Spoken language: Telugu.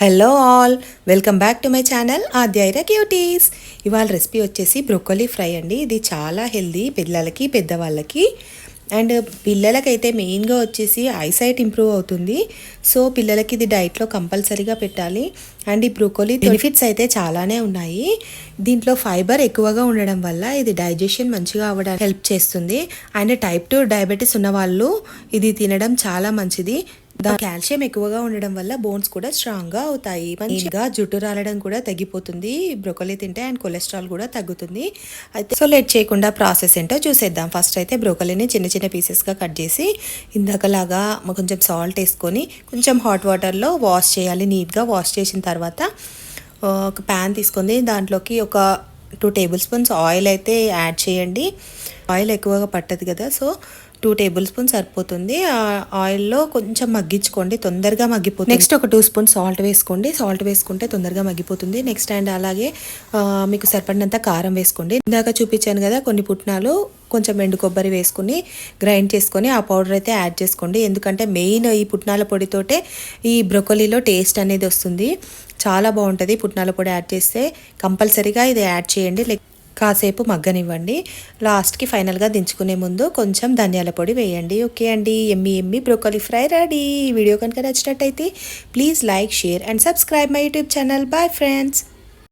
Hello all welcome back to my channel ఆద్యాయిర cuties ఇవాళ రెసిపీ వచ్చేసి బ్రొక్కలీ ఫ్రై అండి. ఇది చాలా హెల్దీ పిల్లలకి పెద్దవాళ్ళకి. అండ్ పిల్లలకైతే మెయిన్గా వచ్చేసి ఐసైట్ ఇంప్రూవ్ అవుతుంది. సో పిల్లలకి ఇది డైట్లో కంపల్సరీగా పెట్టాలి. అండ్ ఈ బ్రొకోలీ బెనిఫిట్స్ అయితే చాలానే ఉన్నాయి. దీంట్లో ఫైబర్ ఎక్కువగా ఉండడం వల్ల ఇది డైజెషన్ మంచిగా అవ్వడానికి హెల్ప్ చేస్తుంది. అండ్ టైప్ టూ డయాబెటీస్ ఉన్న వాళ్ళు ఇది తినడం చాలా మంచిది. దాని కాల్షియం ఎక్కువగా ఉండడం వల్ల బోన్స్ కూడా స్ట్రాంగ్గా అవుతాయి. మంచిగా జుట్టు రాలడం కూడా తగ్గిపోతుంది. బ్రోకలీ తింటే అండ్ కొలెస్ట్రాల్ కూడా తగ్గుతుంది. అయితే సో లేట్ చేయకుండా ప్రాసెస్ ఏంటో చూసేద్దాం. ఫస్ట్ అయితే బ్రోకలీని చిన్న చిన్న పీసెస్గా కట్ చేసి ఇందాకలాగా కొంచెం సాల్ట్ వేసుకొని కొంచెం హాట్ వాటర్లో వాష్ చేయాలి. నీట్గా వాష్ చేసిన తర్వాత ఒక ప్యాన్ తీసుకొని దాంట్లోకి ఒక టూ టేబుల్ స్పూన్స్ ఆయిల్ అయితే యాడ్ చేయండి. ఆయిల్ ఎక్కువగా పట్టదు కదా. సో టూ టేబుల్ స్పూన్ సరిపోతుంది. ఆ ఆయిల్లో కొంచెం మగ్గించుకోండి తొందరగా మగ్గిపోతుంది. నెక్స్ట్ ఒక టూ స్పూన్ సాల్ట్ వేసుకోండి. సాల్ట్ వేసుకుంటే తొందరగా మగ్గిపోతుంది. నెక్స్ట్ అండ్ అలాగే మీకు సరిపడినంత కారం వేసుకోండి. ఇందాక చూపించాను కదా కొన్ని పుట్నాలు కొంచెం ఎండు కొబ్బరి వేసుకుని గ్రైండ్ చేసుకొని ఆ పౌడర్ అయితే యాడ్ చేసుకోండి. ఎందుకంటే మెయిన్ ఈ పుట్నాల పొడితోటే ఈ బ్రొకొలీలో టేస్ట్ అనేది వస్తుంది. చాలా బాగుంటుంది పుట్నాల పొడి యాడ్ చేస్తే. కంపల్సరీగా ఇది యాడ్ చేయండి. లైక్ కాసేపు మగ్గనివ్వండి. లాస్ట్కి ఫైనల్గా దించుకునే ముందు కొంచెం ధనియాల పొడి వేయండి. ఓకే అండి. ఎమ్మి ఎమ్మి బ్రోకలీ ఫ్రై రెడీ. ఈ వీడియో కనుక నచ్చినట్టయితే please like share and subscribe my YouTube channel. Bye friends.